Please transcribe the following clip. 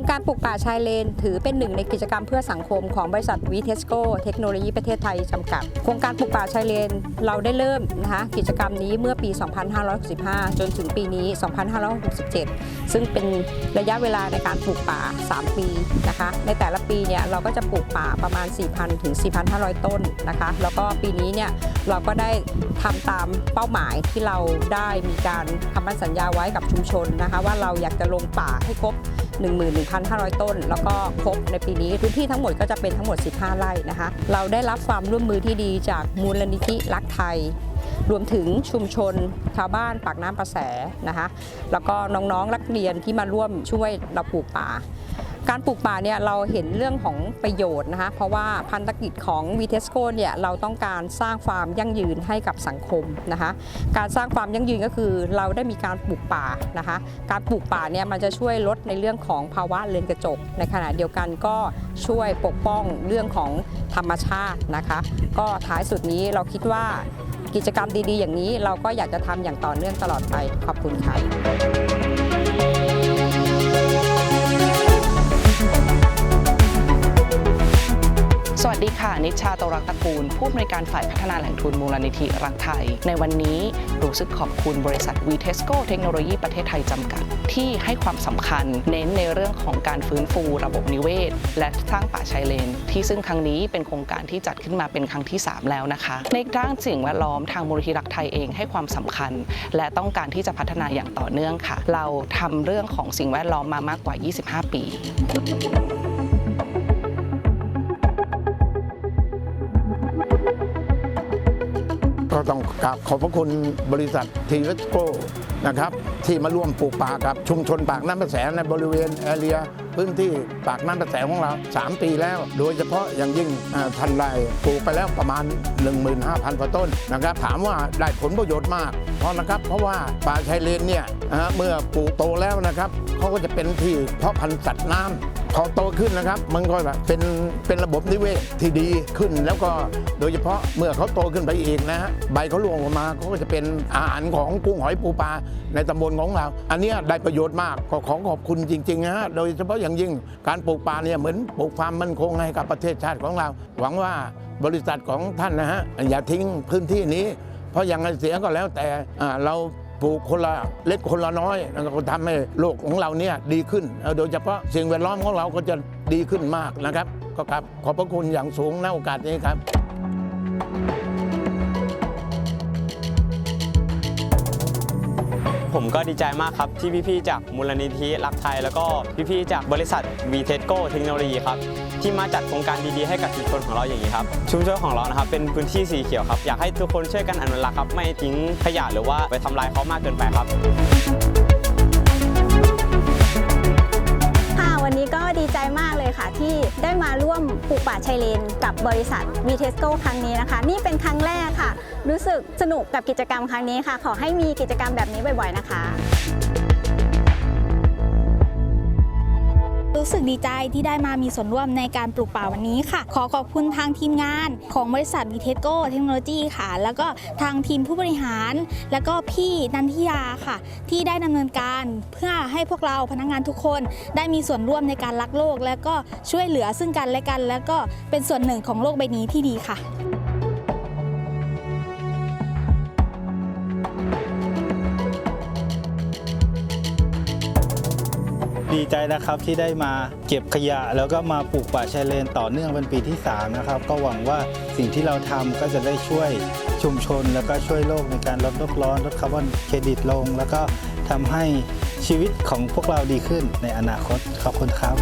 งการปลูกป่าชายเลน ถือเป็นหนึ่งในกิจกรรมเพื่อสังคมของบริษัทวีเทสโกเทคโนโลยีประเทศไทยจำกัด โครงการปลูกป่าชายเลน เราได้เริ่มนะคะกิจกรรมนี้เมื่อปี 2565 จนถึงปีนี้ 2567 ซึ่งเป็นระยะเวลาในการปลูกป่า 3 ปีนะคะ ในแต่ละปีเนี่ยเราก็จะปลูกป่าประมาณ 4,000 ถึง 4,500 ต้นนะคะ แล้วก็ปีนี้เนี่ยเราก็ได้ทำตามเป้าหมายที่เราได้มีการทำมั่นสัญญาไว้กับชุมชนนะคะ ว่าเราอยากจะลงป่าให้ครบ 11,500 ต้น แล้วก็ครบในปีนี้พื้นที่ทั้งหมดก็จะเป็นทั้งหมด 15 ไร่นะคะ เราได้รับความร่วมมือที่ดีจากมูลนิธิรักไทย รวมถึงชุมชนชาวบ้านปากน้ำประแสนะคะแล้วก็น้องๆนักเรียนที่มาร่วมช่วยเราปลูกป่า การปลูกป่าเนี่ยเราเห็นเรื่องของประโยชน์นะคะเพราะว่าพันธกิจของ v t e s c o เนี่ยเราต้องการสร้างความยั่งยืนให้กับสังคมนะคะการสร้างความยั่งยืนก็คือเราได้มีการปลูกป่านะคะการปลูกป่าเนี่ยมันจะช่วยลดในเรื่องของภาวะเรือนกระจก ในขณะเดียวกันก็ช่วยปกป้องเรื่องของธรรมชาตินะคะ ก็ท้ายสุดนี้เราคิดว่า กิจกรรมดีๆ อย่างนี้เราก็อยากจะทำอย่างต่อเนื่องตลอดไปขอบคุณค่ะ ดีค่ะ นิชาโตรักตระกูล ผู้อำนวยการฝ่ายพัฒนาแหล่งทุนมูลนิธิรักไทย ในวันนี้รู้สึกขอบคุณบริษัท v t e s c o เทคโนโลยีประเทศไทยจำกัด ที่ให้ความสำคัญเน้นในเรื่องของการฟื้นฟูระบบนิเวศ และสร้างป่าชายเลน ที่ซึ่งครั้งนี้เป็นโครงการที่จัดขึ้นมาเป็นครั้งที่ 3 แล้วนะคะ ในด้านสิ่งแวดล้อมทางมูลนิธิรักไทยเองให้ความสำคัญ และต้องการที่จะพัฒนาอย่างต่อเนื่องค่ะ เราทำเรื่องของสิ่งแวดล้อมมามากกว่า 25 ปี ต้องกราบขอบพระคุณบริษัททีเวสโกนะครับที่มาร่วมปลูกป่ากับชุมชนปากน้ำประแสในบริเวณแอเรีย พื้นที่ปากน้ำประแสของเรา 3 ปีแล้ว โดยเฉพาะอย่างยิ่งทันไรปลูกไปแล้วประมาณ 15,000กว่าต้นนะครับ ถามว่าได้ผลประโยชน์มากเพราะนะครับ เพราะว่าป่าชายเลนเนี่ยเมื่อปลูกโตแล้วนะครับเขาก็จะเป็นที่เพาะพันธุ์สัตว์น้ำพอโตขึ้นนะครับมันก็แบบเป็นเป็นระบบนิเวศที่ดีขึ้น แล้วก็โดยเฉพาะเมื่อเขาโตขึ้นไปอีกนะฮะใบเขาร่วงออกมาเขาก็จะเป็นอาหารของกุ้งหอยปูปลาในตำบลของเรา อันนี้ได้ประโยชน์มากขอขอบคุณจริงๆนะฮะโดยเฉพาะอย่างยิ่งการปลูกป่าเนี่ยเหมือนปลูกความมั่นคงให้กับประเทศชาติของเรา หวังว่าบริษัทของท่านนะฮะอย่าทิ้งพื้นที่นี้ เพราะอย่างไรเสียก็แล้วแต่เราปลูกคนละเล็กคนละน้อยแล้วก็ทำให้โลกของเราเนี่ยดีขึ้น โดยเฉพาะสิ่งแวดล้อมของเราก็จะดีขึ้นมากนะครับ ก็ครับขอบพระคุณอย่างสูงในโอกาสนี้ครับ ผมก็ดีใจมากครับ ที่พี่ๆจากมูลนิธิรักไทย แล้วก็พี่ๆจากบริษัท v t e c o เทคโนโลยีครับที่มาจัดโครงการดีๆให้กับชุมชนของเราอย่างนี้ครับชุมชนของเรานะครับเป็นพื้นที่สีเขียวครับอยากให้ทุกคนช่วยกันอนุรักษ์ครับไม่ทิ้งขยะหรือว่าไปทำลายเขามากเกินไปครับ วันนี้ก็ดีใจมากเลยค่ะ ที่ได้มาร่วมปลูกป่าชายเลน กับบริษัท v t e s c o ครั้งนี้นะคะ นี่เป็นครั้งแรกค่ะ รู้สึกสนุกกับกิจกรรมครั้งนี้ค่ะ ขอให้มีกิจกรรมแบบนี้บ่อย ๆ นะคะ รู้สึกดีใจที่ได้มามีส่วนร่วมในการปลูกป่าวันนี้ค่ะ ขอขอบคุณทางทีมงานของบริษัทวิเทสโกเทคโนโลยีค่ะ แล้วก็ทางทีมผู้บริหาร แล้วก็พี่นันทิยาค่ะ ที่ได้ดำเนินการเพื่อให้พวกเราพนักงานทุกคน ได้มีส่วนร่วมในการรักโลก แล้วก็ช่วยเหลือซึ่งกันและกัน แล้วก็เป็นส่วนหนึ่งของโลกใบนี้ที่ดีค่ะ ดีใจนะครับที่ได้มาเก็บขยะ แล้วก็มาปลูกป่าชายเลนต่อเนื่องเป็นปีที่ 3 นะครับ ก็หวังว่าสิ่งที่เราทำก็จะได้ช่วยชุมชน แล้วก็ช่วยโลกในการลดโลกร้อนลดคาร์บอนเครดิตลง แล้วก็ทำให้ชีวิตของพวกเราดีขึ้นในอนาคตขอบคุณครับ